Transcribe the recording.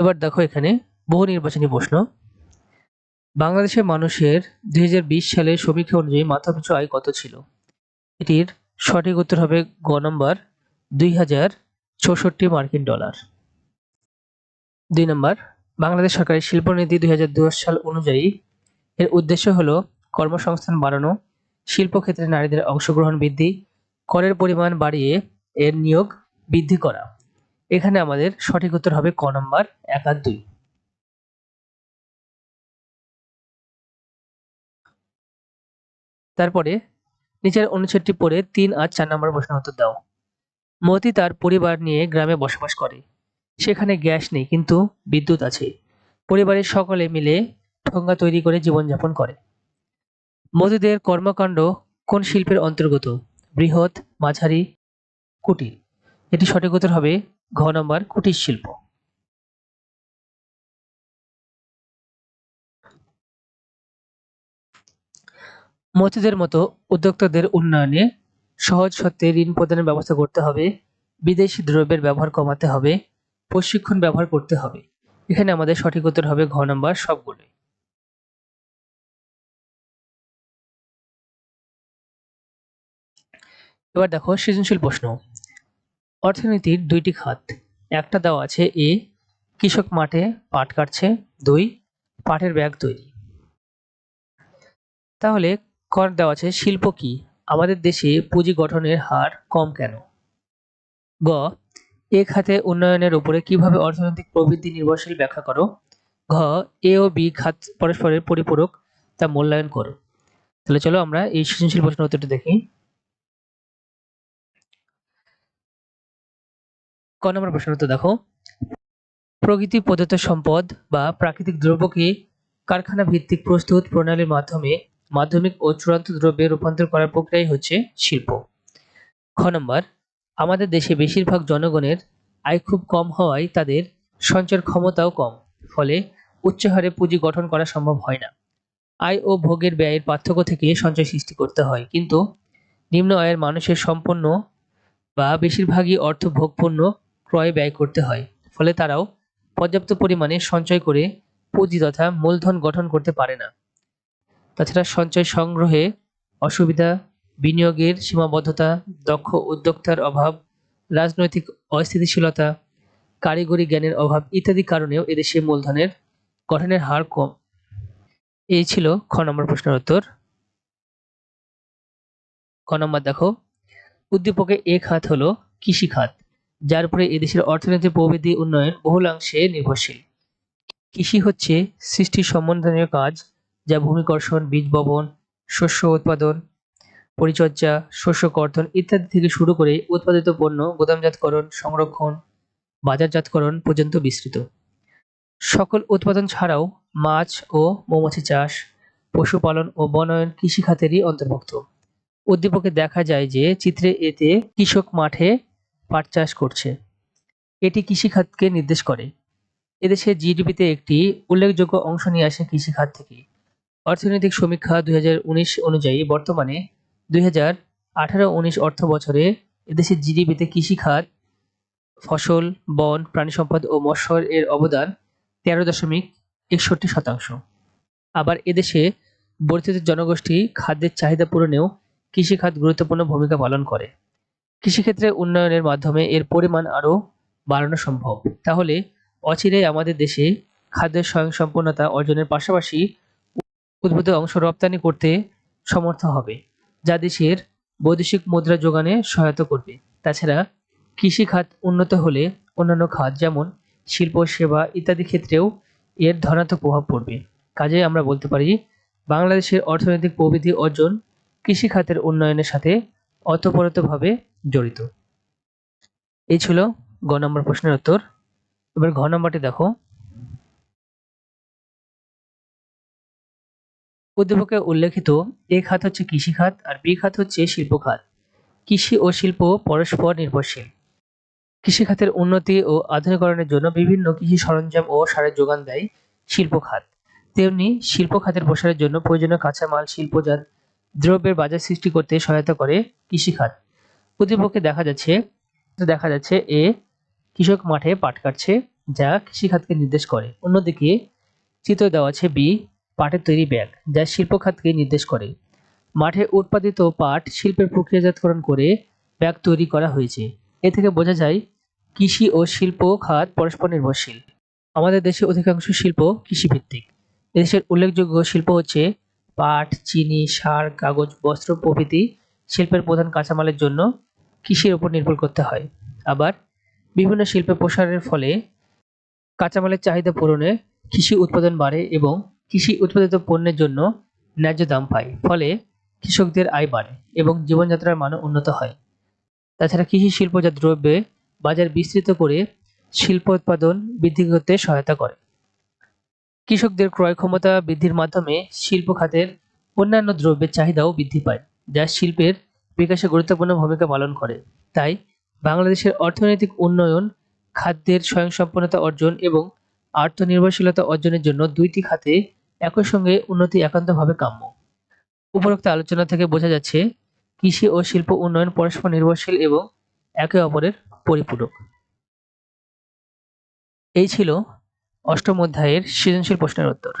এবার দেখো এখানে বহু নির্বাচনী প্রশ্ন। বাংলাদেশের মানুষের দুই সালের সমীক্ষা অনুযায়ী মাথাপিছু আয় কত ছিল? এটির সঠিক উত্তর হবে গ নম্বর দুই হাজার চৌষট্টি মার্কিন ডলার। দুই নম্বর, বাংলাদেশ সরকারের শিল্পনীতি দুই হাজার দশ সাল অনুযায়ী এর উদ্দেশ্য হল কর্মসংস্থান বাড়ানো, শিল্পক্ষেত্রে নারীদের অংশগ্রহণ বৃদ্ধি, করের পরিমাণ বাড়িয়ে এর নিয়োগ বৃদ্ধি করা। এখানে আমাদের সঠিক উত্তর হবে ক নম্বর, এক আর দুই। তারপরে নিচের অনুচ্ছেদটি পড়ে তিন আর চার নম্বর প্রশ্ন উত্তর দাও। মতি তার পরিবার নিয়ে গ্রামে বসবাস করে। সেখানে গ্যাস নেই, কিন্তু বিদ্যুৎ আছে। পরিবারের সকলে মিলে ঠোঙ্গা তৈরি করে জীবনযাপন করে। মতিদের কর্মকাণ্ড কোন শিল্পের অন্তর্গত? বৃহৎ, মাঝারি, কুটির। এটি সঠিক উত্তর হবে ঘ নম্বর কুটির শিল্প। মতিদের মতো উদ্যোক্তাদের উন্নয়নে সহজ সত্ত্বে ঋণ প্রদানের ব্যবস্থা করতে হবে, বিদেশি দ্রব্যের ব্যবহার কমাতে হবে, প্রশিক্ষণ ব্যবহার করতে হবে। এখানে আমাদের সঠিক উত্তর হবে ঘ নম্বর সবগুলোই। এবার দেখো সৃজনশীল প্রশ্ন। অর্থনীতির দুইটি খাত। একটা দেওয়া আছে এ, কৃষক মাঠে পাট কাটছে, দুই, পাটের ব্যাগ তৈরি। তাহলে কর দেওয়া আছে শিল্প কি? আমাদের দেশে পুঁজি গঠনের হার কম কেন? গ, এ খাতে উন্নয়নের উপরে কীভাবে অর্থনৈতিক প্রবৃদ্ধি নির্ভরশীল ব্যাখ্যা করো? ঘ, এ ও বি খাত পরস্পরের পরিপূরক তা মূল্যায়ন করো। তাহলে চলো আমরা এই সৃজনশীল প্রশ্ন উত্তরটি দেখি। ক নম্বর প্রশ্ন উত্তর দেখো। প্রকৃতি প্রদত্ত সম্পদ বা প্রাকৃতিক দ্রব্যকে কারখানা ভিত্তিক প্রস্তুত প্রণালীর মাধ্যমে মাধ্যমিক ও চূড়ান্ত দ্রব্যে রূপান্তর করার প্রক্রিয়াই হচ্ছে শিল্প? খ নম্বর, আমাদের দেশে বেশিরভাগ জনগণের আয় খুব কম হওয়ায় তাদের সঞ্চয়ের ক্ষমতাও কম, ফলে উচ্চ হারে পুঁজি গঠন করা সম্ভব হয় না। আয় ও ভোগের ব্যয়ের পার্থক্য থেকে সঞ্চয় সৃষ্টি করতে হয়, কিন্তু নিম্ন আয়ের মানুষের সম্পন্ন বা বেশিরভাগই অর্থ ভোগপণ্য ক্রয়ে ব্যয় করতে হয়। ফলে তারাও পর্যাপ্ত পরিমাণে সঞ্চয় করে পুঁজি তথা মূলধন গঠন করতে পারে না। তাছাড়া সঞ্চয় সংগ্রহে অসুবিধা, বিনিয়োগের সীমাবদ্ধতা, দক্ষ উদ্যোক্তার অভাব, রাজনৈতিক অস্থিতিশীলতা, কারিগরি জ্ঞানের অভাব ইত্যাদি কারণেও এদেশে মূলধনের গঠনের হার কম। এই ছিল খ নম্বর প্রশ্নের উত্তর। ক নম্বর দেখো, উদ্দীপকে এ খাত হলো কৃষি খাত যার উপরে এদেশের অর্থনৈতিক প্রবৃদ্ধি, উন্নয়ন বহুলাংশে নির্ভরশীল। কৃষি হচ্ছে সৃষ্টি সম্বন্ধনীয় কাজ, যা ভূমিকর্ষণ, বীজ বপন, শস্য উৎপাদন, পরিচর্যা, শস্য কর্তন ইত্যাদি থেকে শুরু করে উৎপাদিত পণ্য, গুদামজাতকরণ, সংরক্ষণ, বাজারজাতকরণ পর্যন্ত বিস্তৃত। সকল উৎপাদন ছাড়াও মাছ ও মৌমাছি চাষ, পশুপালন ও বনায়ন কৃষি খাতেরই অন্তর্ভুক্ত। উদ্দীপকে দেখা যায় যে, চিত্রে এতে কৃষক মাঠে পাট চাষ করছে। এটি কৃষিখাতকে নির্দেশ করে। এদেশের জিডিপিতে একটি উল্লেখযোগ্য অংশ নিয়ে আসে কৃষিখাত থেকে। অর্থনৈতিক সমীক্ষা দুই হাজার উনিশ অনুযায়ী বর্তমানে দুই হাজার আঠারো উনিশ অর্থ বছরে এদেশের জিডিপিতে কৃষিখাত, ফসল, বন প্রাণী সম্পদ ও মৎস্য এর অবদান তেরো দশমিক একষট্টি শতাংশ। আবার এদেশে বর্ধিত জনগোষ্ঠী খাদ্যের চাহিদা পূরণেও কৃষিখাত গুরুত্বপূর্ণ ভূমিকা পালন করে। কৃষিক্ষেত্রে উন্নয়নের মাধ্যমে এর পরিমাণ আরও বাড়ানো সম্ভব। তাহলে অচিরেই আমাদের দেশে খাদ্যের স্বয়ংসম্পূর্ণতা অর্জনের পাশাপাশি উদ্ভূত অংশ রপ্তানি করতে সমর্থ হবে, যা দেশের বৈদেশিক মুদ্রা যোগানে সহায়তা করবে। তাছাড়া কৃষি খাত উন্নত হলে অন্যান্য খাত যেমন শিল্প সেবা ইত্যাদি ক্ষেত্রেও এর ধনাত্মক প্রভাব পড়বে। কাজে আমরা বলতে পারি, বাংলাদেশের অর্থনৈতিক প্রবৃদ্ধি অর্জন কৃষি খাতের উন্নয়নের সাথে অতপরতভাবে জড়িত। এই ছিল গ নম্বর প্রশ্নের উত্তর। এবার ঘ নম্বরটি দেখো। উদ্দীপকে উল্লেখিত এ খাত হচ্ছে কৃষি খাত আর বি খাত হচ্ছে শিল্প খাত কৃষি ও শিল্প পরস্পর নির্ভরশীল। কৃষি খাতের উন্নতি ও আধুনিকরণের জন্য বিভিন্ন কৃষি সরঞ্জাম ও সারের যোগান দেয় শিল্প খাত তেমনি শিল্প খাতের প্রসারের জন্য প্রয়োজনীয় কাঁচামাল, শিল্পজাত দ্রব্যের বাজার সৃষ্টি করতে সহায়তা করে কৃষি খাত। প্রতিপক্ষে দেখা যাচ্ছে দেখা যাচ্ছে এ কৃষক মাঠে পাট কাটছে যা কৃষিখাতকে নির্দেশ করে। অন্যদিকে চিত্র দেওয়া আছে বি পাটের তৈরি ব্যাগ যা শিল্প খাতকে নির্দেশ করে। মাঠে উৎপাদিত পাট শিল্পের প্রক্রিয়াজাতকরণ করে ব্যাগ তৈরি করা হয়েছে। এ থেকে বোঝা যায়, কৃষি ও শিল্প খাত পরস্পর নির্ভরশীল। আমাদের দেশে অধিকাংশ শিল্প কৃষিভিত্তিক। দেশের উল্লেখযোগ্য শিল্প হচ্ছে পাট, চিনি, সার, কাগজ, বস্ত্র প্রভৃতি শিল্পের প্রধান কাঁচামালের জন্য কৃষির উপর নির্ভর করতে হয়। আবার বিভিন্ন শিল্পের প্রসারের ফলে কাঁচামালের চাহিদা পূরণে কৃষি উৎপাদন বাড়ে এবং কৃষি উৎপাদিত পণ্যের জন্য ন্যায্য দাম পায়, ফলে কৃষকদের আয় বাড়ে এবং জীবনযাত্রার মানও উন্নত হয়। তাছাড়া কৃষি শিল্পজাত দ্রব্যে বাজার বিস্তৃত করে শিল্প উৎপাদন বৃদ্ধি করতে সহায়তা করে। কৃষকদের ক্রয় ক্ষমতা বৃদ্ধির মাধ্যমে শিল্প খাতের অন্যান্য দ্রব্যের চাহিদাও বৃদ্ধি পায়। যা শিল্পের বিকাশে গুরুত্বপূর্ণ ভূমিকা পালন করে। তাই বাংলাদেশের অর্থনৈতিক উন্নয়ন, খাদ্যের স্বয়ংসম্পূর্ণতা অর্জন এবং আত্মনির্ভরশীলতা অর্জনের জন্য দুইটি খাতে একই সঙ্গে উন্নতি একান্তভাবে কাম্য। উপরোক্ত আলোচনা থেকে বোঝা যাচ্ছে, কৃষি ও শিল্প উন্নয়ন পরস্পর নির্ভরশীল এবং একে অপরের পরিপূরক। এই ছিল অষ্টম অধ্যায়ের সৃজনশীল প্রশ্নের উত্তর।